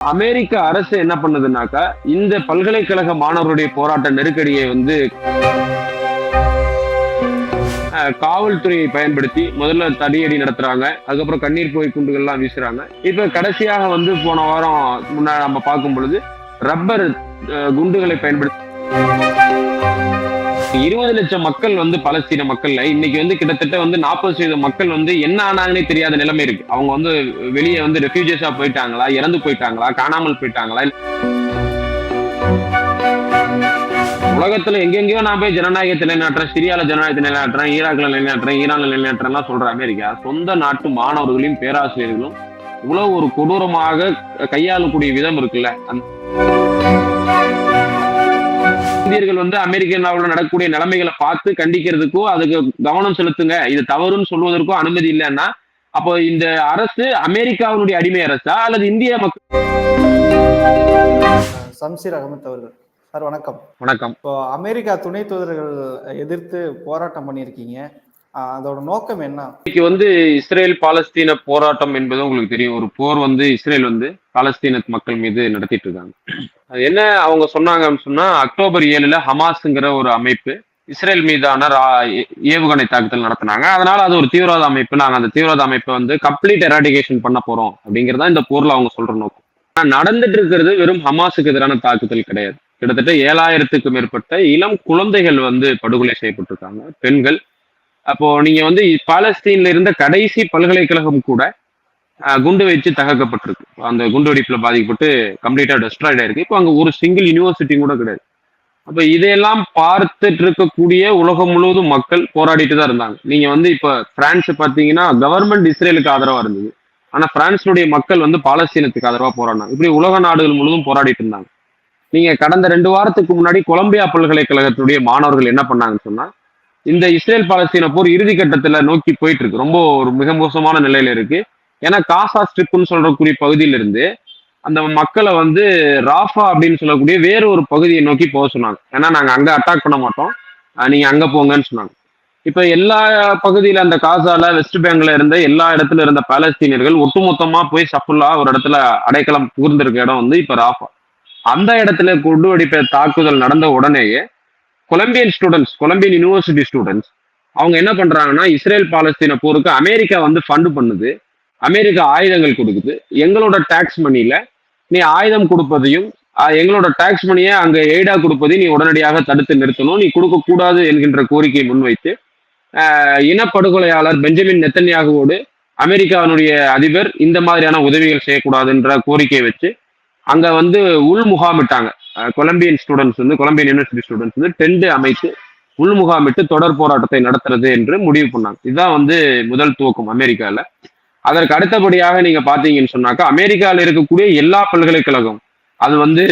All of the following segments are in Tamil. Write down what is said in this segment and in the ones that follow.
அமெரிக்க அரசு என்ன பண்ணுதுனாக்கா இந்த பல்கலைக்கழக மாணவருடைய போராட்ட நெருக்கடியை வந்து அஹ், காவல்துறையை பயன்படுத்தி முதல்ல தடியடி நடத்துறாங்க அதுக்கப்புறம் கண்ணீர் புகை குண்டுகள்லாம் வீசுறாங்க. இப்ப கடைசியாக வந்து போன வாரம் முன்னாடி நம்ம பார்க்கும் பொழுது ரப்பர் அஹ், குண்டுகளை பயன்படுத்தி இருபது லட்சம் மக்கள் வந்து பலஸ்தீன மக்கள்ல இன்னைக்கு வந்து கிட்டத்தட்ட வந்து நாற்பது சதவீத மக்கள் வந்து என்ன ஆனாங்கன்னே தெரியாத நிலைமை இருக்கு. அவங்க வந்து வெளியே வந்து ரெஃப்யூஜியஸா போயிட்டாங்களா? இறந்து போயிட்டாங்களா? காணாமல் போயிட்டாங்களா? உலகத்துல எங்கெங்கயோ நான் போய் ஜனநாயகத்தை நிலைநாட்டுறேன் சிரியால ஜனநாயகத்தை நிலைநாட்டுறேன் ஈராக்ல நிலைநாட்டுறேன் ஈரான்ல நிலைநாட்டுறேன் சொல்ற அமெரிக்கா. சொந்த நாட்டு மாணவர்களையும் பேராசிரியர்களும் இவ்வளவு ஒரு கொடூரமாக கையாளக்கூடிய விதம் இருக்குல்ல? அந்த இந்தியர்கள் வந்து அமெரிக்காவில் நடக்கக்கூடிய நிலைமைகளை பார்த்து கண்டிக்கிறதுக்கோ அதுக்கு கவனம் செலுத்துங்க. இது தவறுன்னு சொல்வதற்கோ அனுமதி இல்லைன்னா அப்போ இந்த அரசு அமெரிக்காவினுடைய அடிமை அரசா அல்லது இந்திய மக்கள் சம்சீர் அகமத் அவர்கள். சார் வணக்கம். வணக்கம். இப்போ அமெரிக்கா துணை தூதர்கள் எதிர்த்து போராட்டம் பண்ணியிருக்கீங்க. அதோட நோக்கம் என்ன? இன்னைக்கு வந்து இஸ்ரேல் பாலஸ்தீன போராட்டம் என்பது உங்களுக்கு தெரியும். ஒரு போர் வந்து இஸ்ரேல் வந்து பாலஸ்தீன மக்கள் மீது நடத்திட்டு இருக்காங்க. அது என்ன அவங்க சொன்னாங்கன்னு சொன்னா அக்டோபர் ஏழுல ஹமாஸ்ங்கிற ஒரு அமைப்பு இஸ்ரேல் மீதான ரா- ஏ- ஏவுகணை தாக்குதல் நடத்தினாங்க. அதனால அது ஒரு தீவிரவாத அமைப்பு. நாங்க அந்த தீவிரவாத அமைப்பை வந்து கம்ப்ளீட் எராடிகேஷன் பண்ண போறோம் அப்படிங்கறதா இந்த போர்ல அவங்க சொல்ற நோக்கம். ஆனா நடந்துட்டு இருக்கிறது வெறும் ஹமாஸுக்கு எதிரான தாக்குதல் கிடையாது. கிட்டத்தட்ட ஏழாயிரத்துக்கு மேற்பட்ட இளம் குழந்தைகள் வந்து படுகொலை செய்யப்பட்டிருக்காங்க. பெண்கள் அப்போ நீங்க வந்து பாலஸ்தீன்ல இருந்த கடைசி பல்கலைக்கழகம் கூட குண்டு வச்சு தகர்க்கப்பட்டிருக்கு. அந்த குண்டு வெடிப்புல பாதிக்கப்பட்டு கம்ப்ளீட்டா டெஸ்ட்ராய்ட் ஆயிருக்கு. இப்போ அங்க ஒரு சிங்கிள் யூனிவர்சிட்டி கூட கிடையாது. அப்ப இதையெல்லாம் பார்த்துட்டு இருக்கக்கூடிய உலகம் முழுவதும் மக்கள் போராடிட்டு தான் இருந்தாங்க. நீங்க வந்து இப்ப பிரான்ஸ் பாத்தீங்கன்னா கவர்மெண்ட் இஸ்ரேலுக்கு ஆதரவா இருந்தது. ஆனா பிரான்ஸுடைய மக்கள் வந்து பாலஸ்தீனத்துக்கு ஆதரவா போராடினாங்க. இப்படி உலக நாடுகள் முழுவதும் போராடிட்டு இருந்தாங்க. நீங்க கடந்த ரெண்டு வாரத்துக்கு முன்னாடி கொலம்பியா பல்கலைக்கழகத்துடைய மாணவர்கள் என்ன பண்ணாங்கன்னு சொன்னா இந்த இஸ்ரேல் பாலஸ்தீன போர் இறுதி கட்டத்துல நோக்கி போயிட்டு இருக்கு ரொம்ப ஒரு மிக மோசமான நிலையில இருக்கு. ஏன்னா காசா ஸ்ட்ரிப்னு சொல்றக்கூடிய பகுதியில இருந்து அந்த மக்களை வந்து ராஃபா அப்படின்னு சொல்லக்கூடிய வேற ஒரு பகுதியை நோக்கி போக சொன்னாங்க. ஏன்னா நாங்க அங்க அட்டாக் பண்ண மாட்டோம். நீங்க அங்க போங்கன்னு சொன்னாங்க. இப்ப எல்லா பகுதியில அந்த காசால வெஸ்ட் பேங்க்ல இருந்த எல்லா இடத்துல இருந்த பாலஸ்தீனியர்கள் ஒட்டுமொத்தமா போய் சஃபுல்லா ஒரு இடத்துல அடைக்கலம் புகுந்திருக்க இடம் வந்து இப்ப ராஃபா. அந்த இடத்துல குண்டு வெடிப்ப தாக்குதல் நடந்த உடனேயே Columbian students Columbian university students அவங்க என்ன பண்றாங்கன்னா இஸ்ரேல் பாலஸ்தீன போருக்கு அமெரிக்கா வந்து ஃபண்டு பண்ணுது. அமெரிக்கா ஆயுதங்கள் கொடுக்குது. எங்களோட டேக்ஸ் மணியில நீ ஆயுதம் கொடுப்பதையும் எங்களோட டேக்ஸ் மணியை அங்க எய்டா கொடுப்பதையும் நீ உடனடியாக தடுத்து நிறுத்தணும். நீ கொடுக்கக்கூடாது என்கின்ற கோரிக்கையை முன்வைத்து இனப்படுகொலையாளர் பெஞ்சமின் நெத்தன்யாகுவோடு அமெரிக்காவினுடைய அதிபர் இந்த மாதிரியான உதவிகள் செய்யக்கூடாதுன்ற கோரிக்கையை வச்சு அங்க வந்து உள் முகாமிட்டாங்க கொலம்பியன் ஸ்டூடெண்ட்ஸ் வந்து கொலம்பியன் யூனிவர்சிட்டி ஸ்டூடெண்ட்ஸ் வந்து டெண்டு அமைத்து உள் முகாமிட்டு தொடர் போராட்டத்தை நடத்துறது என்று முடிவு பண்ணாங்க. இதுதான் வந்து முதல் துவக்கம் அமெரிக்கால. அதற்கு அடுத்தபடியாக நீங்க பாத்தீங்கன்னு சொன்னாக்கா அமெரிக்கால இருக்கக்கூடிய எல்லா பல்கலைக்கழகம் அது வந்து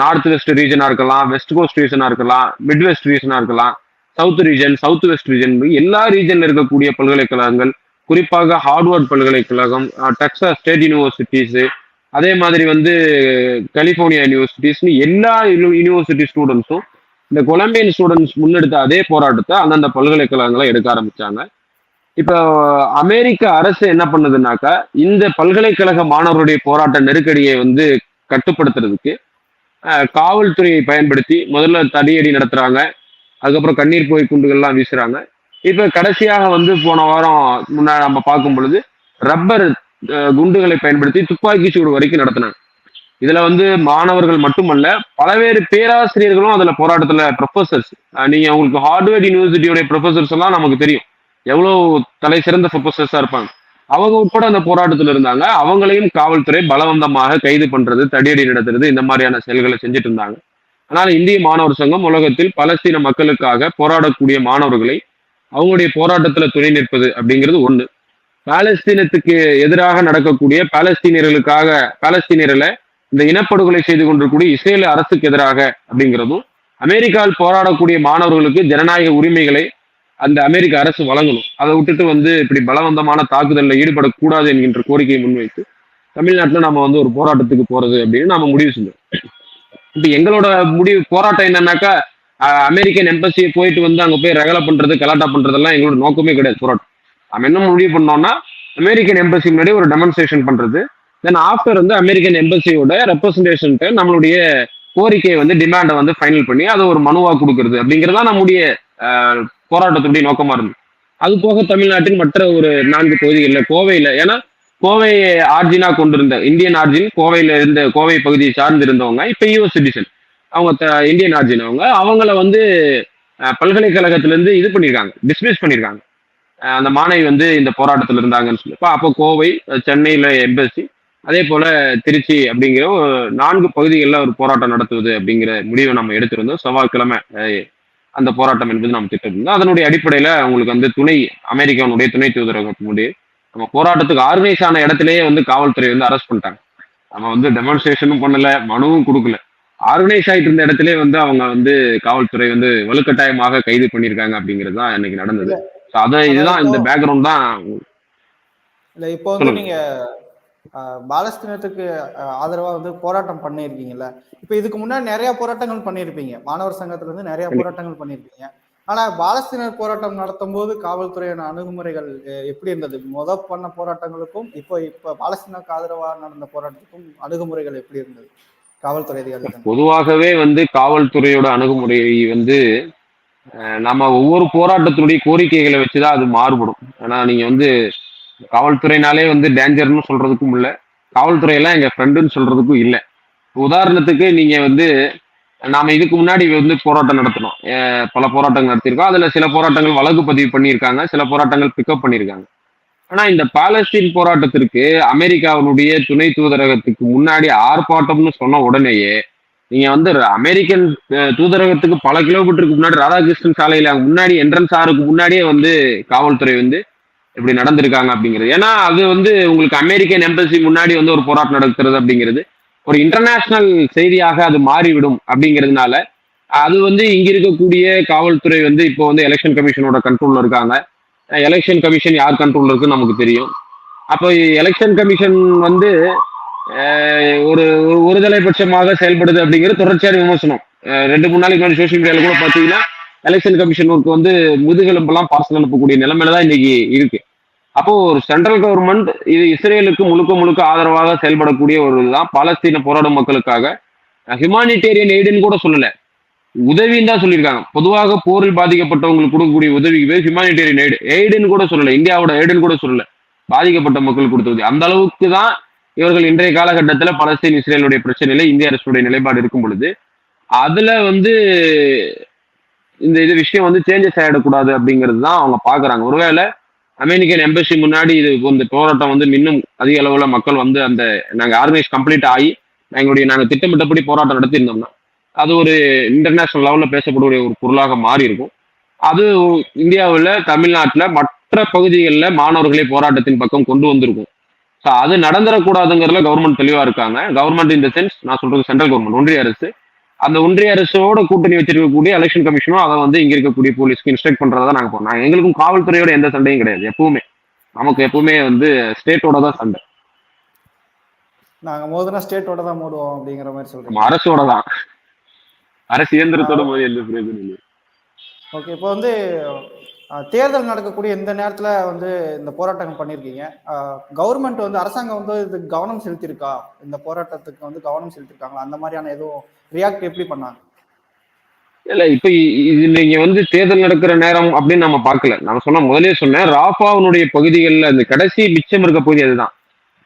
நார்த் வெஸ்ட் ரீஜனா இருக்கலாம் வெஸ்ட் கோஸ்ட் ரீஜனா இருக்கலாம் மிட் வெஸ்ட் ரீஜனா இருக்கலாம் south region south west region எல்லா ரீஜன்ல இருக்கக்கூடிய பல்கலைக்கழகங்கள் குறிப்பாக ஹார்ட்வர்ட் பல்கலைக்கழகம் டெக்ஸாஸ் ஸ்டேட் யூனிவர்சிட்டிஸ் அதே மாதிரி வந்து கலிபோர்னியா யூனிவர்சிட்டிஸ்னு எல்லா யூனிவர்சிட்டி ஸ்டூடெண்ட்ஸும் இந்த கொலம்பியன் ஸ்டூடெண்ட்ஸ் முன்னெடுத்த அதே போராட்டத்தை அந்தந்த பல்கலைக்கழகங்களை எடுக்க ஆரம்பிச்சாங்க. இப்போ அமெரிக்க அரசு என்ன பண்ணுதுனாக்கா இந்த பல்கலைக்கழக மாணவருடைய போராட்ட நெருக்கடியை வந்து கட்டுப்படுத்துறதுக்கு காவல்துறையை பயன்படுத்தி முதல்ல தடியடி நடத்துறாங்க. அதுக்கப்புறம் கண்ணீர் போய் குண்டுகள்லாம் வீசுறாங்க. இப்போ கடைசியாக வந்து போன வாரம் முன்னாடி நம்ம பார்க்கும் பொழுது ரப்பர் குண்டுகளை பயன்படுத்தி துப்பாக்கி சூடு வரைக்கும் நடத்தினாங்க. இதுல வந்து மாணவர்கள் மட்டுமல்ல பலவேறு பேராசிரியர்களும் அதுல போராட்டத்துல ப்ரொஃபசர்ஸ் நீங்க உங்களுக்கு ஹார்ட்வேர்ட் யூனிவர்சிட்டியோட ப்ரொஃபசர்ஸ் எல்லாம் நமக்கு தெரியும். எவ்வளவு தலை சிறந்த ப்ரொஃபசர்ஸா இருப்பாங்க. அவங்க உட்பட அந்த போராட்டத்துல இருந்தாங்க. அவங்களையும் காவல்துறை பலவந்தமாக கைது பண்றது தடியடி நடத்துறது இந்த மாதிரியான செயல்களை செஞ்சுட்டு இருந்தாங்க. ஆனால் இந்திய மாணவர் சங்கம் உலகத்தில் பலஸ்தீன மக்களுக்காக போராடக்கூடிய மாணவர்களை அவங்களுடைய போராட்டத்துல துணை நிற்பது அப்படிங்கிறது ஒண்ணு. பாலஸ்தீனத்துக்கு எதிராக நடக்கக்கூடிய பாலஸ்தீனியர்களுக்காக பாலஸ்தீனியர்களை இந்த இனப்படுகொலை செய்து கொண்டிருக்கூடிய இஸ்ரேல் அரசுக்கு எதிராக அப்படிங்கிறதும் அமெரிக்காவில் போராடக்கூடிய மாணவர்களுக்கு ஜனநாயக உரிமைகளை அந்த அமெரிக்க அரசு வழங்கணும். அதை விட்டுட்டு வந்து இப்படி பலவந்தமான தாக்குதலில் ஈடுபடக்கூடாது என்கின்ற கோரிக்கையை முன்வைத்து தமிழ்நாட்டில் நம்ம வந்து ஒரு போராட்டத்துக்கு போறது அப்படின்னு நாம முடிவு செஞ்சோம். இப்ப எங்களோட முடிவு போராட்டம் என்னன்னாக்கா அஹ், அமெரிக்கன் எம்பசியை போயிட்டு வந்து அங்க போய் ரகலை பண்றது கலாட்டா பண்றதெல்லாம் எங்களோட நோக்கமே கிடையாது போராட்டம். நம்ம என்ன முடிவு பண்ணோம்னா அமெரிக்கன் எம்பசி முன்னாடி ஒரு டெமான்ஸ்ட்ரேஷன் பண்றது. தென் ஆஃப்டர் வந்து அமெரிக்கன் எம்பசியோட ரெப்ரஸன்டேஷன்ட்டு நம்மளுடைய கோரிக்கையை வந்து டிமாண்டை வந்து ஃபைனல் பண்ணி அதை ஒரு மனுவாக கொடுக்கறது. அப்படிங்கிறதா நம்முடைய போராட்டத்துடைய நோக்கமா இருந்தது. அது போக தமிழ்நாட்டின் மற்ற ஒரு நான்கு பகுதிகளில் கோவையில் ஏன்னா கோவை ஆர்ஜினா கொண்டிருந்த இந்தியன் ஆர்ஜின் கோவையில் இருந்த கோவை பகுதியை சார்ந்து இருந்தவங்க இப்போ யூஎஸ் சிட்டிசன் அவங்க த- இந்தியன் ஆர்ஜின் அவங்க அவங்கள வந்து பல்கலைக்கழகத்திலேருந்து இது பண்ணியிருக்காங்க டிஸ்மிஸ் பண்ணியிருக்காங்க அந்த மாணவி வந்து இந்த போராட்டத்தில் இருந்தாங்கன்னு சொல்லி. அப்போ அப்போ கோவை சென்னையில் எம்பசி அதே போல திருச்சி அப்படிங்கிற நான்கு பகுதிகளில் ஒரு போராட்டம் நடத்துவது அப்படிங்கிற முடிவை நம்ம எடுத்திருந்தோம். செவ்வாய்க்கிழமை அந்த போராட்டம் என்பது நம்ம திட்டமிருந்தோம் அதனுடைய அடிப்படையில உங்களுக்கு வந்து துணை அமெரிக்காவுடைய துணை தூதரகத்தினுடைய நம்ம போராட்டத்துக்கு ஆர்கனைஸ் ஆன இடத்துலயே வந்து காவல்துறை வந்து அரெஸ்ட் பண்ணிட்டாங்க. நம்ம வந்து டெமான்ஸ்ட்ரேஷனும் பண்ணல மனுவும் கொடுக்கல. ஆர்கனைஸ் ஆயிட்டு இருந்த இடத்துல வந்து அவங்க வந்து காவல்துறை வந்து வலுக்கட்டாயமாக கைது பண்ணியிருக்காங்க அப்படிங்கிறது தான் இன்னைக்கு நடந்தது. அத இதுதான் இந்த பேக்ரவுண்ட் தான். இல்ல இப்போ வந்து. நீங்க பாலஸ்தீனத்துக்கு ஆதரவா வந்து போராட்டம் பண்ணியிருக்கீங்கல்ல. இப்போ இதுக்கு முன்னாடி நிறைய போராட்டங்கள் பண்ணியிருப்பீங்க. மாணவர் சங்கத்துல இருந்து நிறைய போராட்டங்கள் பண்ணியிருப்பீங்க. ஆனா பாலஸ்தீனர் போராட்டம் நடத்தும் போது காவல்துறையான அணுகுமுறைகள் எப்படி இருந்தது? முத பண்ண போராட்டங்களுக்கும் இப்போ இப்போ பாலஸ்தீனுக்கு ஆதரவா நடந்த போராட்டத்துக்கும் அணுகுமுறைகள் எப்படி இருந்தது? காவல்துறை அதிகாரிகள். பொதுவாகவே வந்து காவல்துறையோட அணுகுமுறை வந்து நம்ம ஒவ்வொரு போராட்டத்தினுடைய கோரிக்கைகளை வச்சுதான் அது மாறுபடும். ஏன்னா நீங்க வந்து காவல்துறைனாலே வந்து டேஞ்சர்னு சொல்றதுக்கும் இல்லை. காவல்துறையெல்லாம் எங்க ஃப்ரெண்டுன்னு சொல்றதுக்கும் இல்லை. உதாரணத்துக்கு நீங்க வந்து நாம இதுக்கு முன்னாடி வந்து போராட்டம் நடத்தினோம். பல போராட்டங்கள் நடத்தியிருக்கோம். அதுல சில போராட்டங்கள் வழக்கு பதிவு பண்ணியிருக்காங்க. சில போராட்டங்கள் பிக்கப் பண்ணியிருக்காங்க. ஆனா இந்த பாலஸ்தீன் போராட்டத்திற்கு அமெரிக்காவினுடைய துணை தூதரகத்துக்கு முன்னாடி ஆர்ப்பாட்டம்னு சொன்ன உடனேயே நீங்க வந்து அமெரிக்கன் தூதரகத்துக்கு பல கிலோமீட்டருக்கு முன்னாடி ராதாகிருஷ்ணன் சாலையில முன்னாடி என்ட்ரன்ஸ் ஆறுக்கு முன்னாடியே வந்து காவல்துறை வந்து இப்படி நடந்திருக்காங்க அப்படிங்கிறது. ஏன்னா அது வந்து உங்களுக்கு அமெரிக்கன் எம்பசி முன்னாடி வந்து ஒரு போராட்டம் நடக்கிறது அப்படிங்கிறது. ஒரு இன்டர்நேஷனல் செய்தியாக அது மாறிவிடும் அப்படிங்கிறதுனால அது வந்து இங்க இருக்கக்கூடிய காவல்துறை வந்து இப்போ வந்து எலெக்ஷன் கமிஷனோட கண்ட்ரோல்ல இருக்காங்க. எலெக்ஷன் கமிஷன் யார் கண்ட்ரோல்ல இருக்குன்னு நமக்கு தெரியும். அப்போ எலெக்ஷன் கமிஷன் வந்து ஒரு ஒரு ஒருதலைபட்சமாக செயல்படுது அப்படிங்கிற தொடர்ச்சியான விமர்சனம். ரெண்டு மூணு நாளைக்கு முன்னாடி சோஷியல் மீடியால கூட பாத்தீங்கன்னா எலெக்ஷன் கமிஷனுக்கு வந்து முதுகெலும்பெல்லாம் பார்சல் அனுப்பக்கூடிய நிலைமையில தான் இன்னைக்கு இருக்கு. அப்போ ஒரு சென்ட்ரல் கவர்மெண்ட் இது இஸ்ரேலுக்கு முழுக்க முழுக்க ஆதரவாக செயல்படக்கூடிய ஒரு இதுதான். பாலஸ்தீன போராடும் மக்களுக்காக. ஹியூமானிட்டேரியன் எய்டுன்னு கூட சொல்லல. உதவின்னு தான் சொல்லியிருக்காங்க. பொதுவாக போரில் பாதிக்கப்பட்டவங்களுக்கு கொடுக்கக்கூடிய உதவிக்கு பேர் ஹியூமானிட்டேரியன் எய்டு எய்டுன்னு கூட சொல்லல. இந்தியாவோட எய்டுன்னு கூட சொல்லல. பாதிக்கப்பட்ட மக்கள் கொடுத்த உதவி. அந்த அளவுக்கு தான் இவர்கள் இன்றைய காலகட்டத்தில் பலஸ்தீன் இஸ்ரேலுடைய பிரச்சனையில இந்திய அரசுடைய நிலைப்பாடு இருக்கும் பொழுது அதுல வந்து இந்த இது விஷயம் வந்து சேஞ்சஸ் ஆகிடக்கூடாது அப்படிங்கிறது தான் அவங்க பாக்குறாங்க. ஒருவேளை அமெரிக்கன் எம்பசி முன்னாடி இது இந்த போராட்டம் வந்து இன்னும் அதிக அளவுல மக்கள் வந்து அந்த நாங்க ஆர்கனைஸ் கம்ப்ளீட் ஆகி எங்களுடைய நாங்க திட்டமிட்டபடி போராட்டம் நடத்தியிருந்தோம்னா அது ஒரு இன்டர்நேஷனல் லெவலில் பேசக்கூடிய ஒரு பொருளாக மாறி இருக்கும் அது இந்தியாவில் தமிழ்நாட்டில் மற்ற பகுதிகளில் மாணவர்களை போராட்டத்தின் பக்கம் கொண்டு வந்திருக்கும். ஸோ அது நடந்துடக்கூடாதுங்கிறதுல கவர்மெண்ட் தெளிவா இருக்காங்க. கவர்மெண்ட் இந்த சென்ஸ் நான் சொல்றது சென்ட்ரல் கவர்மெண்ட் ஒன்றிய அரசு. அந்த ஒன்றிய அரசோட கூட்டணி வச்சிருக்கக்கூடிய எலெக்ஷன் கமிஷனும் அதை வந்து இங்க இருக்கக்கூடிய போலீஸ்க்கு இன்ஸ்ட்ரக்ட் பண்றதா நாங்க போறோம். எங்களுக்கும் காவல்துறையோட எந்த சண்டையும் கிடையாது எப்பவுமே. நமக்கு எப்பவுமே வந்து ஸ்டேட்டோட தான் சண்டை. நாங்க மோதுனா ஸ்டேட்டோட தான் மோதுவோம் அப்படிங்கிற மாதிரி சொல்றீங்க. அரசோட தான். அரசு இயந்திரத்தோட போது எந்த பிரயோஜனம் இல்லை. ஓகே இப்போ வந்து தேர்தல் நடக்கக்கூடிய இந்த நேரத்துல வந்து இந்த போராட்டங்கள் பண்ணியிருக்கீங்க கவர்மெண்ட் வந்து அரசாங்கம் வந்து இது கவனம் செலுத்தியிருக்கா? இந்த போராட்டத்துக்கு வந்து கவனம் செலுத்திருக்காங்களா? அந்த மாதிரியான எதுவும் ரியாக்ட் எப்படி பண்ணாங்க? இல்ல இப்ப இது நீங்க வந்து தேர்தல் நடக்கிற நேரம் அப்படின்னு நம்ம பார்க்கல. நான் சொன்ன முதலே சொன்னேன் ராஃபாவுனுடைய பகுதிகளில் அந்த கடைசி மிச்சம் இருக்க பகுதி அதுதான்.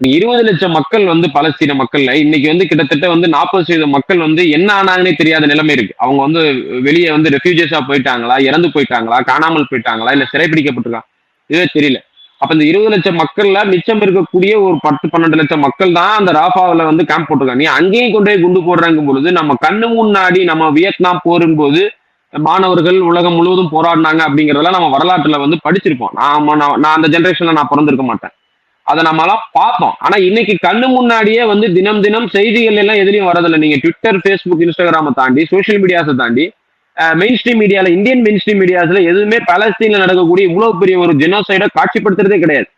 இருபது லட்சம் மக்கள் வந்து பலஸ்தீன மக்கள்ல இன்னைக்கு வந்து கிட்டத்தட்ட வந்து நாற்பது சதவீத மக்கள் வந்து என்ன ஆனாங்கன்னே தெரியாத நிலைமை இருக்கு. அவங்க வந்து வெளியே வந்து ரெஃப்யூஜஸா போயிட்டாங்களா இறந்து போயிட்டாங்களா காணாமல் போயிட்டாங்களா இல்ல சிறைப்பிடிக்கப்பட்டிருக்காங்க இதுவே தெரியல. அப்ப இந்த இருபது லட்சம் மக்கள்ல மிச்சம் இருக்கக்கூடிய ஒரு பத்து பன்னெண்டு லட்சம் மக்கள் தான் அந்த ராஃபாவில் வந்து கேம்ப் போட்டிருக்காங்க. நீ அங்கேயும் கொண்டு போய் குண்டு போடுறாங்க பொழுது நம்ம கண்ணு முன்னாடி நம்ம வியட்நாம் போரும் போது மாணவர்கள் உலகம் முழுவதும் போராடினாங்க அப்படிங்கறதெல்லாம் நம்ம வரலாற்றுல வந்து படிச்சிருப்போம். நாம நான் நான் அந்த ஜென்ரேஷன்ல நான் பிறந்திருக்க மாட்டேன். அதை நம்மலாம் பார்த்தோம். ஆனா இன்னைக்கு கண்ணு முன்னாடியே வந்து தினம் தினம் செய்திகள் எல்லாம் எதுலையும் வரதில்லை நீங்க ட்விட்டர் ஃபேஸ்புக் இன்ஸ்டாகிராமை தாண்டி சோஷியல் மீடியாஸை தாண்டி மெயின் ஸ்ட்ரீம் மீடியால இந்தியன் மெயின் ஸ்ட்ரீம் மீடியாஸ்ல எதுவுமே பலஸ்தீன்ல நடக்கக்கூடிய இவ்வளவு பெரிய ஒரு ஜெனோசைட காட்சிப்படுத்துறதே கிடையாது.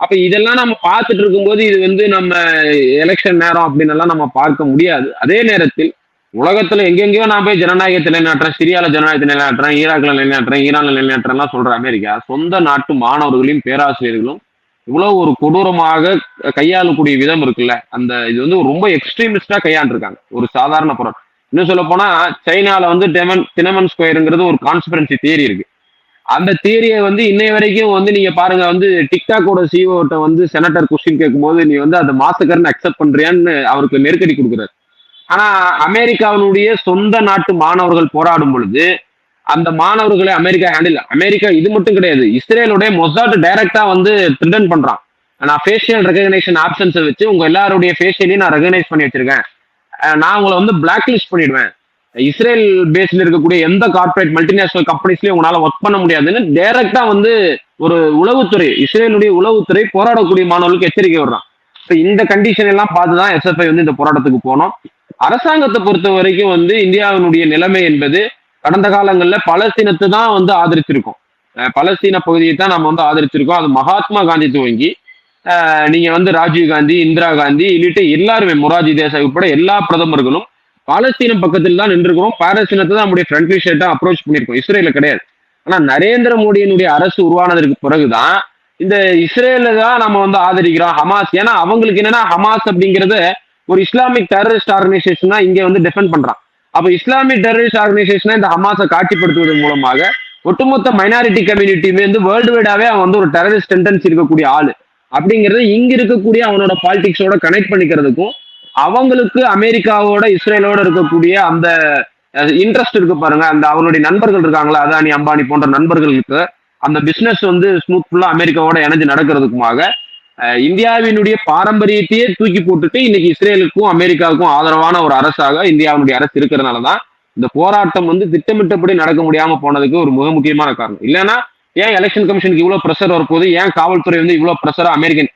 அப்ப இதெல்லாம் நம்ம பார்த்துட்டு இருக்கும்போது இது வந்து நம்ம எலெக்ஷன் நேரம் அப்படின்னு எல்லாம் நம்ம பார்க்க முடியாது. அதே நேரத்தில் உலகத்துல எங்கெங்கயோ நான் போய் ஜனநாயகத்தை நிலைநாட்டுறேன் சிரியால ஜனநாயகத்தை நிலைநாட்டுறேன் ஈராக்ல நிலைநாட்டுறேன் ஈரான்ல நிலைநாட்டுறேன் சொல்ற அமெரிக்கா சொந்த நாட்டு மாணவர்களையும் பேராசிரியர்களும் இவ்வளவு ஒரு கொடூரமாக கையாளக்கூடிய விதம் இருக்குல்ல அந்த இது வந்து ரொம்ப எக்ஸ்ட்ரீமிஸ்டா கையாண்டிருக்காங்க ஒரு சாதாரண பொருள். இன்னும் சொல்ல போனா சைனால வந்து டெமன் தினமன் ஸ்கொயருங்கிறது ஒரு கான்ஸ்பிரன்சி தியரி இருக்கு. அந்த தியரியை வந்து இன்னை வரைக்கும் வந்து நீங்க பாருங்க வந்து டிக்டாக்கோட சிஓட்ட வந்து செனட்டர் கொஸ்டின் கேட்கும்போது நீ வந்து அந்த மாசக்கர்னு அக்செப்ட் பண்றியான்னு அவருக்கு நெருக்கடி கொடுக்குறாரு. ஆனா அமெரிக்காவினுடைய சொந்த நாட்டு மாணவர்கள் போராடும் பொழுது அந்த மாணவர்களை அமெரிக்கா ஹேண்டில் அமெரிக்கா இது மட்டும் கிடையாது. இஸ்ரேலுடைய மொசாட் டைரக்டா வந்து த்ரிட்டன் பண்றான். நான் ஃபேஷியல் ரெகக்னேஷன் ஆப்ஷன்ஸை வச்சு உங்க எல்லாருடைய ஃபேஷியலையும் நான் ரெகனைஸ் பண்ணி வச்சிருக்கேன். நான் உங்களை வந்து பிளாக் லிஸ்ட் பண்ணிடுவேன். இஸ்ரேல் பேஸ்ல இருக்கக்கூடிய எந்த கார்பரேட் மல்டிநேஷனல் கம்பெனிஸ்லயும் உங்களால ஒர்க் பண்ண முடியாதுன்னு டைரக்டா வந்து ஒரு உளவுத்துறை இஸ்ரேலுடைய உளவுத்துறை போராடக்கூடிய மாணவர்களுக்கு எச்சரிக்கை விடுறான். இப்போ இந்த கண்டிஷன் எல்லாம் பார்த்து தான் எஸ்எஃப்ஐ வந்து இந்த போராட்டத்துக்கு போனோம். அரசாங்கத்தை பொறுத்த வரைக்கும் வந்து இந்தியாவினுடைய நிலைமை என்பது கடந்த காலங்களில் பலஸ்தீனத்தை தான் வந்து ஆதரிச்சிருக்கோம். பலஸ்தீன பகுதியை தான் நம்ம வந்து ஆதரிச்சிருக்கோம். அது மகாத்மா காந்தி துவங்கி நீங்கள் நீங்க வந்து ராஜீவ் காந்தி இந்திரா காந்தி இல்லிட்டு எல்லாருமே மொராஜி தேசாய் உட்பட எல்லா பிரதமர்களும் பாலஸ்தீன பக்கத்தில் தான் நின்றுக்கிறோம் பாலஸ்தீனத்தை தான் நம்முடைய ஃப்ரெண்ட்லி ஷர்ட்டா அப்ரோச் பண்ணியிருக்கோம். இஸ்ரேல கிடையாது. ஆனா நரேந்திர மோடியினுடைய அரசு உருவானதற்கு பிறகுதான் இந்த இஸ்ரேல தான் நம்ம வந்து ஆதரிக்கிறோம் ஹமாஸ். ஏன்னா அவங்களுக்கு என்னன்னா ஹமாஸ் அப்படிங்கிறத ஒரு இஸ்லாமிக் டெரரிஸ்ட் ஆர்கனைசேஷனா இங்க வந்து டிஃபெண்ட் பண்றான். அப்ப இஸ்லாமிக் டெரரிஸ்ட் ஆர்கனைசேஷனா இந்த ஹமாஸை காட்சிப்படுத்துவதன் மூலமாக ஒட்டுமொத்த மைனாரிட்டி கம்யூனிட்டியுமே வந்து வேர்ல்டு வைடாவே அவன் வந்து ஒரு டெரரிஸ்ட் டெண்டன்ஸ் இருக்கக்கூடிய ஆளு. அப்படிங்கறது இங்க இருக்கக்கூடிய அவனோட பாலிடிக்ஸோட கனெக்ட் பண்ணிக்கிறதுக்கும் அவங்களுக்கு அமெரிக்காவோட இஸ்ரேலோட இருக்கக்கூடிய அந்த இன்ட்ரெஸ்ட் இருக்கு பாருங்க. அந்த அவனுடைய நண்பர்கள் இருக்காங்களா? அதானி அம்பானி போன்ற நண்பர்களுக்கு அந்த பிசினஸ் வந்து ஸ்மூத் ஃபுல்லா அமெரிக்காவோட இணைஞ்சு நடக்கிறதுக்குமாக இந்தியாவினுடைய பாரம்பரியத்தையே தூக்கி போட்டுட்டு இன்னைக்கு இஸ்ரேலுக்கும் அமெரிக்காவுக்கும் ஆதரவான ஒரு அரசாக இந்தியாவினுடைய அரசு இருக்கிறதுனால தான் இந்த போராட்டம் வந்து திட்டமிட்டபடி நடக்க முடியாம போனதுக்கு ஒரு மிக முக்கியமான காரணம். இல்லைன்னா ஏன் எலெக்ஷன் கமிஷனுக்கு இவ்வளவு ப்ரெஷர் வரப்போகுது? ஏன் காவல்துறை வந்து இவ்வளவு ப்ரெஷரா அமெரிக்கன்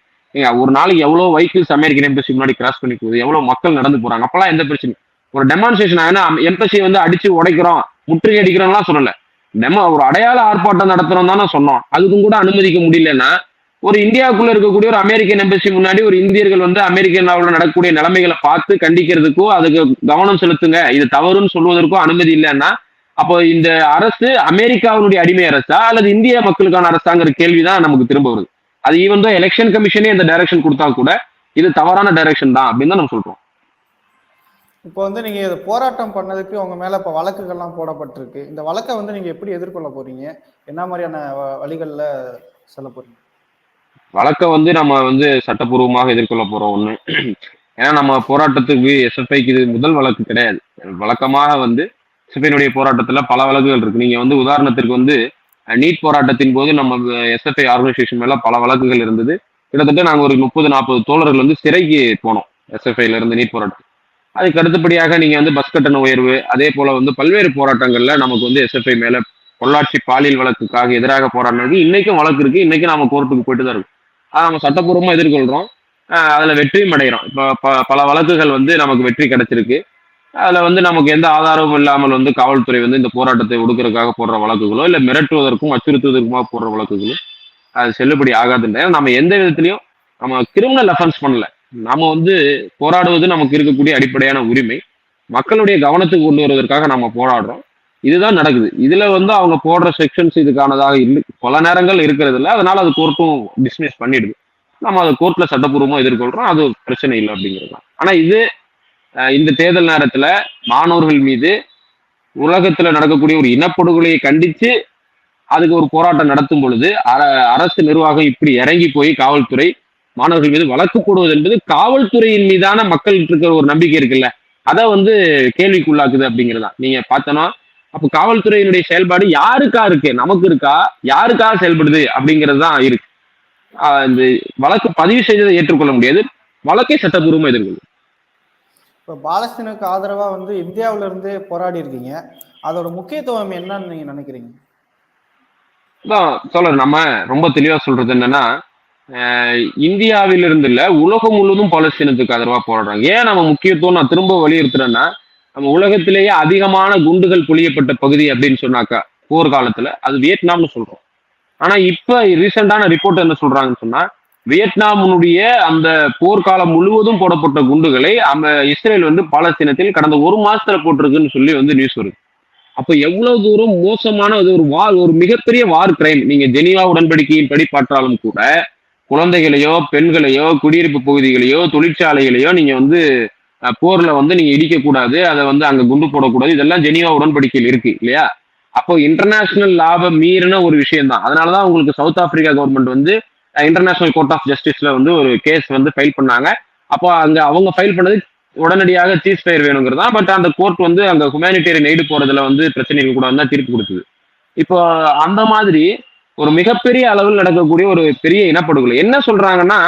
ஒரு நாளைக்கு எவ்வளவு வெஹிக்கிள்ஸ் அமெரிக்கன் எம்பசி முன்னாடி கிராஸ் பண்ணி போகுது? எவ்வளவு மக்கள் நடந்து போறாங்க? அப்பெல்லாம் எந்த பிரச்சனையும் ஒரு டெமான்ஸ்ட்ரேஷன் ஆனா எம்பசி வந்து அடிச்சு உடைக்கிறோம் முற்றுகை அடிக்கிறோம்லாம் சொல்லல. டெமோ ஒரு அடையாள ஆர்ப்பாட்டம் நடத்துறோம் தானே சொன்னோம். அதுக்கும் கூட அனுமதிக்க முடியலன்னா ஒரு இந்தியாவுக்குள்ள இருக்கக்கூடிய ஒரு அமெரிக்கன் எம்பசி முன்னாடி ஒரு இந்தியர்கள் வந்து அமெரிக்காவில் நடக்கக்கூடிய நிலைமைகளை பார்த்து கண்டிக்கிறதுக்கோ அதுக்கு கவனம் செலுத்துங்க. இது தவறுன்னு சொல்வதற்கோ அனுமதி இல்லைன்னா அப்போ இந்த அரசு அமெரிக்காவினுடைய அடிமை அரசா அல்லது இந்திய மக்களுக்கான அரசாங்கிற கேள்விதான் நமக்கு திரும்ப வருது. அது ஈவன் தான் எலெக்ஷன் கமிஷனே இந்த டைரக்ஷன் கொடுத்தா கூட இது தவறான டைரக்ஷன் தான் அப்படின்னு தான் நம்ம சொல்றோம். இப்போ வந்து நீங்க இது போராட்டம் பண்ணதுக்கு உங்க மேல இப்ப வழக்குகள்லாம் போடப்பட்டிருக்கு. இந்த வழக்கை வந்து நீங்க எப்படி எதிர்கொள்ள போறீங்க? என்ன மாதிரியான வ- வழிகள்ல செல்ல போறீங்க? வழக்கை வந்து நம்ம வந்து சட்டப்பூர்வமாக எதிர்கொள்ள போறோம் ஒண்ணு. ஏன்னா நம்ம போராட்டத்துக்கு எஸ்எஃப்ஐக்கு இது முதல் வழக்கு கிடையாது. வழக்கமாக வந்து எஸ்எஃப்ஐனுடைய போராட்டத்துல பல வழக்குகள் இருக்கு. நீங்க வந்து உதாரணத்திற்கு வந்து நீட் போராட்டத்தின் போது நம்ம எஸ்எஃப்ஐ ஆர்கனைசேஷன் மேல பல வழக்குகள் இருந்தது. கிட்டத்தட்ட நாங்க ஒரு முப்பது நாற்பது தோழர்கள் வந்து சிறைக்கு போனோம் எஸ்எஃப்ஐல இருந்து நீட் போராட்டம் அதுக்கு அடுத்தபடியாக நீங்க வந்து பஸ் கட்டண உயர்வு அதே போல வந்து பல்வேறு போராட்டங்கள்ல நமக்கு வந்து எஸ்எஃப்ஐ மேல பொள்ளாச்சி பாலியல் வழக்குக்காக எதிராக போராடினது. இன்னைக்கும் வழக்கு இருக்கு. இன்னைக்கும் நாம கோர்ட்டுக்கு போயிட்டு தான் இருக்கும். அதை நம்ம சட்டப்பூர்வமாக எதிர்கொள்கிறோம் அதில் வெற்றியும் அடைகிறோம் இப்போ ப- பல வழக்குகள் வந்து நமக்கு வெற்றி கிடைச்சிருக்கு. அதில் வந்து நமக்கு எந்த ஆதாரமும் இல்லாமல் வந்து காவல்துறை வந்து இந்த போராட்டத்தை ஒடுக்கிறதுக்காக போடுற வழக்குகளோ இல்லை மிரட்டுவதற்கும் அச்சுறுத்துவதற்குமா போடுற வழக்குகளோ அது செல்லுபடி ஆகாதுன்ற நம்ம எந்த விதத்துலையும் நம்ம கிரிமினல் அஃபென்ஸ் பண்ணல. நாம வந்து போராடுவது நமக்கு இருக்கக்கூடிய அடிப்படையான உரிமை. மக்களுடைய கவனத்துக்கு கொண்டு வருவதற்காக நம்ம போராடுறோம். இதுதான் நடக்குது. இதுல வந்து அவங்க போடுற செக்ஷன்ஸ் இதுக்கானதாக இல்லை. பல நேரங்கள் இருக்கிறது இல்லை. அதனால அது கோர்ட்டும் டிஸ்மிஸ் பண்ணிடுது. நம்ம அதை கோர்ட்ல சட்டப்பூர்வமா எதிர்கொள்றோம். அது பிரச்சனை இல்லை அப்படிங்கிறது தான். ஆனா இது இந்த தேர்தல் நேரத்துல மாணவர்கள் மீது உலகத்துல நடக்கக்கூடிய ஒரு இனப்படுகொலையை கண்டிச்சு அதுக்கு ஒரு போராட்டம் நடத்தும் பொழுது அரசு நிர்வாகம் இப்படி இறங்கி போய் காவல்துறை மாணவர்கள் மீது வழக்கு போடுவது என்பது காவல்துறையின் மீதான மக்கள் இருக்கிற ஒரு நம்பிக்கை இருக்குல்ல. அதை வந்து கேள்விக்குள்ளாக்குது அப்படிங்கிறதா நீங்க பார்த்தோன்னா அப்போ காவல்துறையினுடைய செயல்பாடு யாருக்கா இருக்கு? நமக்கு இருக்கா? யாருக்கா செயல்படுது? அப்படிங்கிறது தான் இருக்கு இந்த வழக்கு பதிவு செய்ததை ஏற்றுக்கொள்ள முடியாது. வழக்கை சட்டப்பூர்வமா எதிர்கொள்ளும். இப்போ பாலஸ்தீனுக்கு ஆதரவா வந்து இந்தியாவுல இருந்தே போராடி இருக்கீங்க. அதோட முக்கியத்துவம் என்னன்னு நீங்க நினைக்கிறீங்க? அதான் சொல்றேன். நம்ம ரொம்ப தெளிவா சொல்றது என்னன்னா அஹ் இந்தியாவில் இருந்து இல்ல உலகம் முழுவதும் பாலஸ்தீனத்துக்கு ஆதரவா போராடுறாங்க. ஏன் நம்ம முக்கியத்துவம் நான் திரும்ப வலியுறுத்துறேன்னா நம்ம உலகத்திலேயே அதிகமான குண்டுகள் பொழியப்பட்ட பகுதி அப்படின்னு சொன்னாக்கா போர்க்காலத்துல அது வியட்நாம்னு சொல்றோம். ஆனா இப்ப ரீசெண்டான ரிப்போர்ட் என்ன சொல்றாங்கன்னு சொன்னா வியட்நாமுடைய அந்த போர்க்காலம் முழுவதும் போடப்பட்ட குண்டுகளை அந்த இஸ்ரேல் வந்து பாலஸ்தீனத்தில் கடந்த ஒரு மாசத்துல போட்டிருக்குன்னு சொல்லி வந்து நியூஸ் வருது. அப்ப எவ்வளவு தூரம் மோசமான அது ஒரு வார் ஒரு மிகப்பெரிய வார் கிரைம் நீங்க ஜெனீவா உடன்படிக்கையின் படி பாற்றாலும் கூட குழந்தைகளையோ பெண்களையோ குடியிருப்பு பகுதிகளையோ தொழிற்சாலைகளையோ நீங்க வந்து போர்ல வந்து நீங்க இடிக்க கூடாது அதை வந்து அங்க குண்டு போடக்கூடாது. இதெல்லாம் ஜெனீவா உடன்படிக்கையில் இருக்கு இல்லையா? அப்போ இன்டர்நேஷனல் லாபம் மீறின ஒரு விஷயம் தான் அதனாலதான் உங்களுக்கு சவுத் ஆப்பிரிக்கா கவர்மெண்ட் வந்து இன்டர்நேஷனல் கோர்ட் ஆஃப் ஜஸ்டிஸ்ல வந்து ஒரு கேஸ் வந்து ஃபைல் பண்ணாங்க. அப்போ அங்க அவங்க ஃபைல் பண்ணது உடனடியாக சீஸ் ஃபயர் வேணுங்கிறது தான் பட் அந்த கோர்ட் வந்து அங்க ஹுமானிட்டேரியன் எய்டு போறதுல வந்து பிரச்சனைகள் கூட தான் தீர்ப்பு கொடுத்தது. இப்போ அந்த மாதிரி ஒரு மிகப்பெரிய அளவில் நடக்கக்கூடிய ஒரு பெரிய இனப்படுகொலை. என்ன சொல்றாங்கன்னா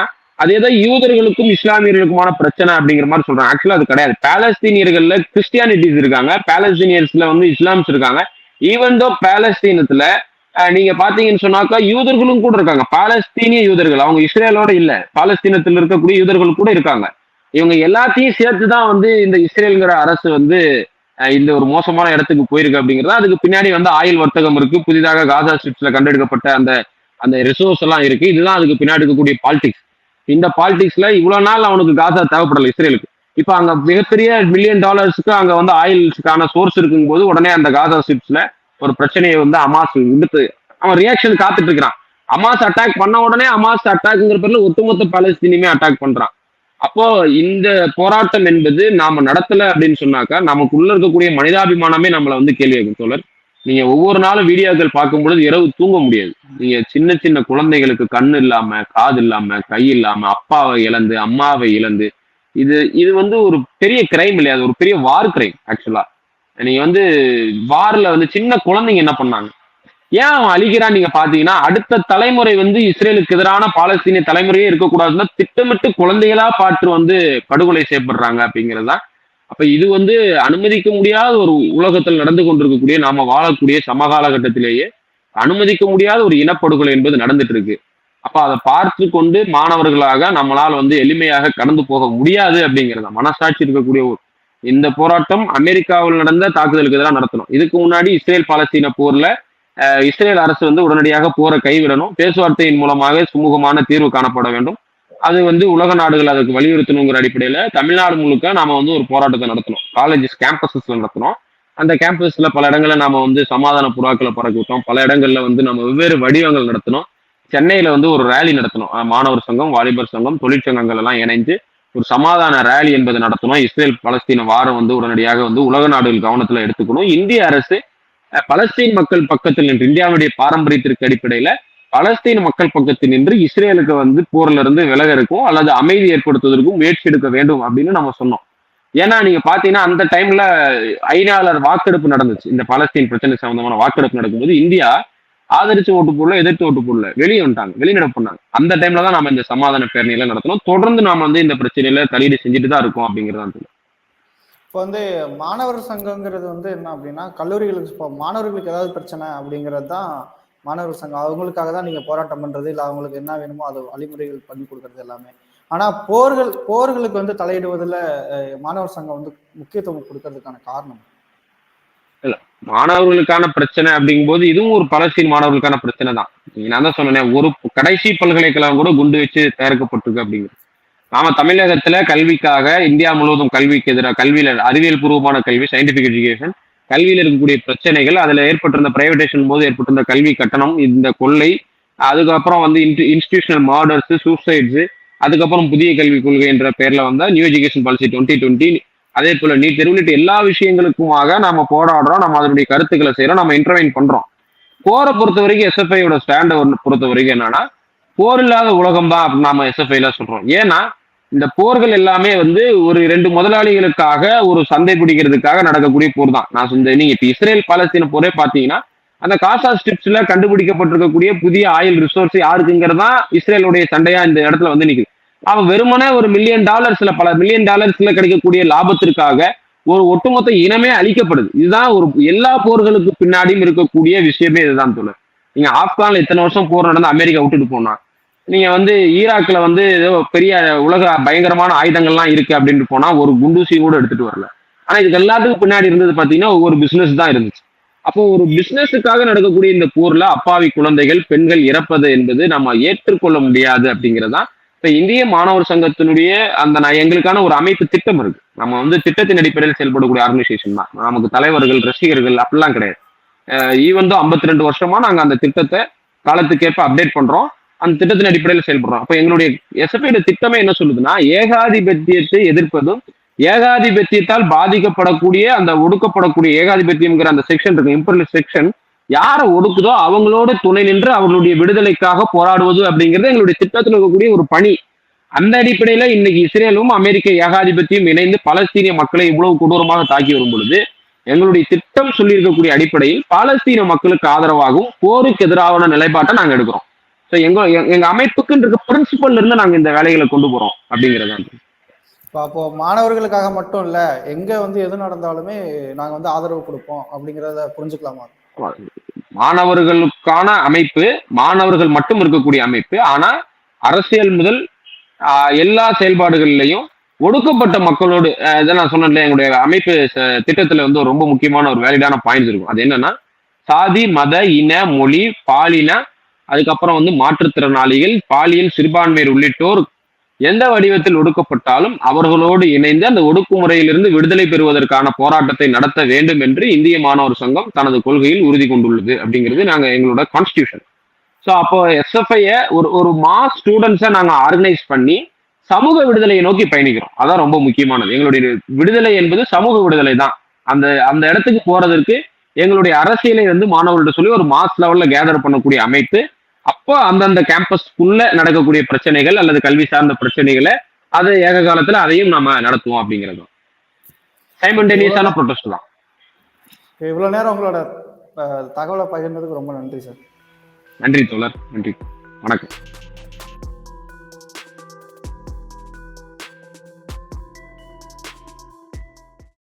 அதேதான் யூதர்களுக்கும் இஸ்லாமியர்களுக்குமான பிரச்சனை அப்படிங்கிற மாதிரி சொல்றாங்க. ஆக்சுவலா அது கிடையாது. பாலஸ்தீனியர்கள்ல கிறிஸ்டியானிட்டிஸ் இருக்காங்க. பாலஸ்தீனியர்ஸ்ல வந்து இஸ்லாம்ஸ் இருக்காங்க. ஈவன் தோ பாலஸ்தீனத்துல நீங்க பாத்தீங்கன்னு சொன்னாக்கா யூதர்களும் கூட இருக்காங்க. பாலஸ்தீனிய யூதர்கள் அவங்க இஸ்ரேலோட இல்ல. பாலஸ்தீனத்தில் இருக்கக்கூடிய யூதர்கள் கூட இருக்காங்க. இவங்க எல்லாத்தையும் சேர்த்து தான் வந்து இந்த இஸ்ரேலுங்கிற அரசு வந்து இந்த ஒரு மோசமான இடத்துக்கு போயிருக்கு அப்படிங்கிறது அதுக்கு பின்னாடி வந்து ஆயில் வர்த்தகம் இருக்கு. புதிதாக காசா ஸ்ட்ரிப்ஸ்ல கண்டெடுக்கப்பட்ட அந்த அந்த ரிசோர்ஸ் எல்லாம் இருக்கு. இதுதான் அதுக்கு பின்னாடி இருக்கக்கூடிய பாலிடிக்ஸ் இந்த பாலிடிக்ஸ்ல இவ்வளவு நாள் அவனுக்கு காசா தேவைப்படல இஸ்ரேலுக்கு. இப்ப அங்க மிகப்பெரிய மில்லியன் டாலர்ஸ்க்கு அங்க வந்து ஆயில்ஸ்க்கான சோர்ஸ் இருக்கும் போது உடனே அந்த காசா ஸ்ட்ரிப்ஸ்ல ஒரு பிரச்சனையை வந்து அமாஸ் விடுத்து அவன் ரியாக்ஷன் காத்துட்டு இருக்கிறான். அமாஸ் அட்டாக் பண்ண உடனே அமாஸ் அட்டாக்ங்கிற பேர்ல ஒட்டுமொத்த பாலஸ்தீனியுமே அட்டாக் பண்றான். அப்போ இந்த போராட்டம் என்பது நாம நடத்தல அப்படின்னு சொன்னாக்கா நமக்குள்ள இருக்கக்கூடிய மனிதாபிமானமே நம்மளை வந்து கேள்வி கேட்கும் தோழர். நீங்க ஒவ்வொரு நாளும் வீடியோக்கள் பார்க்கும் பொழுது இரவு தூங்க முடியாது. நீங்க சின்ன சின்ன குழந்தைகளுக்கு கண் இல்லாம காது இல்லாம கை இல்லாம அப்பாவை இழந்து அம்மாவை இழந்து இது இது வந்து ஒரு பெரிய கிரைம் இல்லையா? அது ஒரு பெரிய வார் கிரைம் ஆக்சுவலா நீங்க வந்து வார்ல வந்து சின்ன குழந்தைங்க என்ன பண்ணாங்க? ஏன் அவன் அழிக்கிறான் நீங்க பாத்தீங்கன்னா அடுத்த தலைமுறை வந்து இஸ்ரேலுக்கு எதிரான பாலஸ்தீனிய தலைமுறையே இருக்கக்கூடாதுன்னா திட்டமிட்டு குழந்தைகளா பார்த்து வந்து படுகொலை செய்யப்படுறாங்க அப்படிங்கிறது தான் அப்ப இது வந்து அனுமதிக்க முடியாத ஒரு உலகத்தில் நடந்து கொண்டிருக்கக்கூடிய நாம வாழக்கூடிய சமகாலகட்டத்திலேயே அனுமதிக்க முடியாத ஒரு இனப்படுகொலை என்பது நடந்துட்டு இருக்கு. அப்ப அதை பார்த்து கொண்டு மாணவர்களாக நம்மளால் வந்து எளிமையாக கடந்து போக முடியாது அப்படிங்கிறத மனசாட்சி இருக்கக்கூடிய ஒரு இந்த போராட்டம் அமெரிக்காவில் நடந்த தாக்குதலுக்கு எதிராக நடத்தணும். இதுக்கு முன்னாடி இஸ்ரேல் பாலஸ்தீன போர்ல இஸ்ரேல் அரசு வந்து உடனடியாக போரை கைவிடணும். பேச்சுவார்த்தையின் மூலமாக சுமூகமான தீர்வு காணப்பட வேண்டும். அது வந்து உலக நாடுகள் அதுக்கு வலியுறுத்தணுங்கிற அடிப்படையில தமிழ்நாடு முழுக்க நாம வந்து ஒரு போராட்டத்தை நடத்தணும். காலேஜஸ் கேம்பஸஸ்ல நடத்தணும். அந்த கேம்பஸ்ல பல இடங்கள்ல நாம வந்து சமாதான புறாக்களை பறக்க விட்டோம். பல இடங்கள்ல வந்து நம்ம வெவ்வேறு வடிவங்கள் நடத்தணும். சென்னையில வந்து ஒரு ரேலி நடத்தணும். மாணவர் சங்கம் வாலிபர் சங்கம் தொழிற்சங்கங்கள் எல்லாம் இணைந்து ஒரு சமாதான ரேலி என்பதை நடத்தணும். இஸ்ரேல் பலஸ்தீன வாரம் வந்து உடனடியாக வந்து உலக நாடுகள் கவனத்துல எடுத்துக்கணும். இந்திய அரசு பலஸ்தீன் மக்கள் பக்கத்தில் நின்று இந்தியாவுடைய பாரம்பரியத்திற்கு அடிப்படையில பலஸ்தீன மக்கள் பக்கத்தில் நின்று இஸ்ரேலுக்கு வந்து போர்ல இருந்து விலக இருக்கும் அல்லது அமைதி ஏற்படுத்துவதற்கும் முயற்சி எடுக்க வேண்டும் அப்படின்னு நம்ம சொன்னோம். ஏன்னா நீங்க பாத்தீங்கன்னா அந்த டைம்ல ஐநாளர் வாக்கெடுப்பு நடந்துச்சு. இந்த பலஸ்தீன் பிரச்சனை சம்பந்தமான வாக்கெடுப்பு நடக்கும்போது இந்தியா ஆதரிச்சு ஓட்டு போடல எதிர்த்து ஓட்டு போடல வெளியே வந்துட்டாங்க வெளிநடப்பு பண்ணாங்க. அந்த டைம்ல தான் நம்ம இந்த சமாதான பேரணியில நடத்தணும். தொடர்ந்து நாம வந்து இந்த பிரச்சனையில தலையீடு செஞ்சுட்டு தான் இருக்கோம் அப்படிங்கிறதான் இப்போ வந்து மாணவர் சங்கங்கிறது வந்து என்ன அப்படின்னா கல்லூரிகளுக்கு இப்போ மாணவர்களுக்கு ஏதாவது பிரச்சனை அப்படிங்கிறது தான் மாணவர் சங்கம் அவங்களுக்காக தான் நீங்க போராட்டம் பண்றது இல்லை அவங்களுக்கு என்ன வேணுமோ அதை வழிமுறைகள் பண்ணி கொடுக்கறது எல்லாமே. ஆனா போர்கள் போர்களுக்கு வந்து தலையிடுவதில் மாணவர் சங்கம் வந்து முக்கியத்துவம் கொடுக்கறதுக்கான காரணம்? மாணவர்களுக்கான பிரச்சனை அப்படிங்கும்போது இதுவும் ஒரு பலஸ்தீன் மாணவர்களுக்கான பிரச்சனை தான். நீங்க நான் தான் சொன்னேன் ஒரு கடைசி பல்கலைக்கழகம் கூட குண்டு வச்சு தயாரிக்கப்பட்டிருக்கு அப்படிங்கிறது நாம தமிழகத்துல கல்விக்காக இந்தியா முழுவதும் கல்விக்கு எதிராக கல்வியில அறிவியல் பூர்வமான கல்வி சயின்டிபிக் எஜுகேஷன் கல்வியில் இருக்கக்கூடிய பிரச்சனைகள் அதில் ஏற்பட்டிருந்த பிரைவேடேஷன் போது ஏற்பட்டிருந்த கல்வி கட்டணம் இந்த கொள்ளை அதுக்கப்புறம் வந்து இன்ஸ்டிடியூஷனல் மார்டர்ஸ் சூசைட்ஸ் அதுக்கப்புறம் புதிய கல்விக் கொள்கை என்ற பெயர்ல வந்த new education policy twenty twenty அதே போல நீட் தேர்வு உள்ளிட்ட எல்லா விஷயங்களுக்குமாக நம்ம போராடுறோம் நம்ம அதனுடைய கருத்துக்களை செய்யறோம் நம்ம இன்டர்வைன் பண்றோம். போரை பொறுத்த வரைக்கும் எஸ்எஃப்ஐயோட ஸ்டாண்டை பொறுத்த வரைக்கும் என்னன்னா போர் இல்லாத உலகம் தான் அப்படின்னு நாம எஸ்எஃப்ஐல சொல்றோம். ஏன்னா இந்த போர்கள் எல்லாமே வந்து ஒரு ரெண்டு முதலாளிகளுக்காக ஒரு சந்தை பிடிக்கிறதுக்காக நடக்கக்கூடிய போர் தான். நான் சொந்த நீங்க இப்ப இஸ்ரேல் பாலஸ்தீன போரே பாத்தீங்கன்னா அந்த காசா ஸ்ட்ரிப்ஸ்ல கண்டுபிடிக்கப்பட்டிருக்கக்கூடிய புதிய ஆயில் ரிசோர்ஸ் யாருக்குங்கிறது தான் இஸ்ரேலுடைய சண்டையா இந்த இடத்துல வந்து நிக்குது. அவன் வெறுமனே ஒரு மில்லியன் டாலர்ஸ்ல பல மில்லியன் டாலர்ஸ்ல கிடைக்கக்கூடிய லாபத்திற்காக ஒரு ஒட்டுமொத்த இனமே அழிக்கப்படுது. இதுதான் ஒரு எல்லா போர்களுக்கு பின்னாடியும் இருக்கக்கூடிய விஷயமே இதுதான் தோழர். நீங்க ஆப்கான்ல இத்தனை வருஷம் போர் நடந்து அமெரிக்கா விட்டுட்டு போனா நீங்க வந்து ஈராக்ல வந்து ஏதோ பெரிய உலக பயங்கரமான ஆயுதங்கள்லாம் இருக்கு அப்படின்ட்டு போனா ஒரு குண்டூசி கூட எடுத்துட்டு வரல. ஆனா இதுக்கு எல்லாத்துக்கும் பின்னாடி இருந்தது பாத்தீங்கன்னா ஒரு பிசினஸ் தான் இருந்துச்சு. அப்போ ஒரு பிசினஸுக்காக நடக்கக்கூடிய இந்த போர்ல அப்பாவி குழந்தைகள் பெண்கள் இறப்பது என்பது நம்ம ஏற்றுக்கொள்ள முடியாது அப்படிங்கிறதா இப்ப இந்திய மாணவர் சங்கத்தினுடைய அந்த நான் எங்களுக்கான ஒரு அமைப்பு திட்டம் இருக்கு. நம்ம வந்து திட்டத்தின் அடிப்படையில் செயல்படக்கூடிய ஆர்கனைசேஷன் தான். நமக்கு தலைவர்கள் ரசிகர்கள் அப்படிலாம் கிடையாது. ஈவன் தான் ஐம்பத்தி ரெண்டு வருஷமா நாங்க அந்த திட்டத்தை காலத்துக்கேற்ப அப்டேட் பண்றோம். அந்த திட்டத்தின் அடிப்படையில் செயல்படுறோம் அப்ப எங்களுடைய எஸ்எஃப்ஐட திட்டமே என்ன சொல்லுதுன்னா ஏகாதிபத்தியத்தை எதிர்ப்பதும் ஏகாதிபத்தியத்தால் பாதிக்கப்படக்கூடிய அந்த ஒடுக்கப்படக்கூடிய ஏகாதிபத்தியம்ங்கிற அந்த செக்ஷன் இருக்கு இம்பர்லிஸ் செக்ஷன் யாரை ஒடுக்குதோ அவங்களோட துணை நின்று அவர்களுடைய விடுதலைக்காக போராடுவது அப்படிங்கிறது எங்களுடைய திட்டத்தில் இருக்கக்கூடிய ஒரு பணி. அந்த அடிப்படையில இன்னைக்கு இஸ்ரேலும் அமெரிக்க ஏகாதிபத்தியம் இணைந்து பலஸ்தீனிய மக்களை இவ்வளவு கொடூரமாக தாக்கி வரும் பொழுது எங்களுடைய திட்டம் சொல்லியிருக்கக்கூடிய அடிப்படையில் பாலஸ்தீன மக்களுக்கு ஆதரவாகவும் போருக்கு எதிரான நிலைப்பாட்டை நாங்கள் எடுக்கிறோம். ஸோ எங்க எங்க- அமைப்புக்குன்னு இருக்க பிரின்சிபல்ல இருந்து நாங்க இந்த வேலைகளை கொண்டு போறோம் அப்படிங்கிறது. இப்போ அப்போ மாணவர்களுக்காக மட்டும் இல்ல எங்க வந்து எது நடந்தாலுமே நாங்க வந்து ஆதரவு கொடுப்போம் அப்படிங்கறத புரிஞ்சுக்கலாமா? மாணவர்களுக்கான அமைப்பு மாணவர்கள் மட்டும் இருக்கக்கூடிய அமைப்பு ஆனா அரசியல் முதல் எல்லா செயல்பாடுகள்லையும் ஒடுக்கப்பட்ட மக்களோடு இதை நான் சொன்னேன்ல எங்களுடைய அமைப்பு திட்டத்துல வந்து ரொம்ப முக்கியமான ஒரு வேலிடான பாயிண்ட்ஸ் இருக்கும். அது என்னன்னா சாதி மத இன மொழி பாலின அதுக்கப்புறம் வந்து மாற்றுத்திறனாளிகள் பாலியல் சிறுபான்மையர் உள்ளிட்டோர் எந்த வடிவத்தில் ஒடுக்கப்பட்டாலும் அவர்களோடு இணைந்து அந்த ஒடுக்குமுறையிலிருந்து விடுதலை பெறுவதற்கான போராட்டத்தை நடத்த வேண்டும் என்று இந்திய மாணவர் சங்கம் தனது கொள்கையில் உறுதி கொண்டுள்ளது அப்படிங்கிறது நாங்கள் எங்களோட கான்ஸ்டியூஷன் ஸோ அப்போ எஸ்எஃப்ஐய ஒரு ஒரு மாஸ் ஸ்டூடெண்ட்ஸை நாங்கள் ஆர்கனைஸ் பண்ணி சமூக விடுதலையை நோக்கி பயணிக்கிறோம். அதான் ரொம்ப முக்கியமானது. எங்களுடைய விடுதலை என்பது சமூக விடுதலை தான். அந்த அந்த இடத்துக்கு போறதற்கு எங்களுடைய அரசியலை வந்து மாணவர்கள்ட்ட சொல்லி ஒரு மாஸ் லெவல்ல கேதர் பண்ணக்கூடிய அமைப்பு அப்போ அந்தந்த கேம்பஸ்க்குள்ள நடக்கக்கூடிய பிரச்சனைகள் அல்லது கல்வி சார்ந்த பிரச்சனைகளை அது ஏக காலத்துல அதையும் நம்ம நடத்துவோம் அப்படிங்கிறது. சைமண்டேனியஸான ப்ரொடெஸ்ட் தான். இவ்வளவு நேரம் உங்களோட தகவலை பகிர்ந்ததுக்கு ரொம்ப நன்றி சார். நன்றி தோழர். நன்றி. வணக்கம்.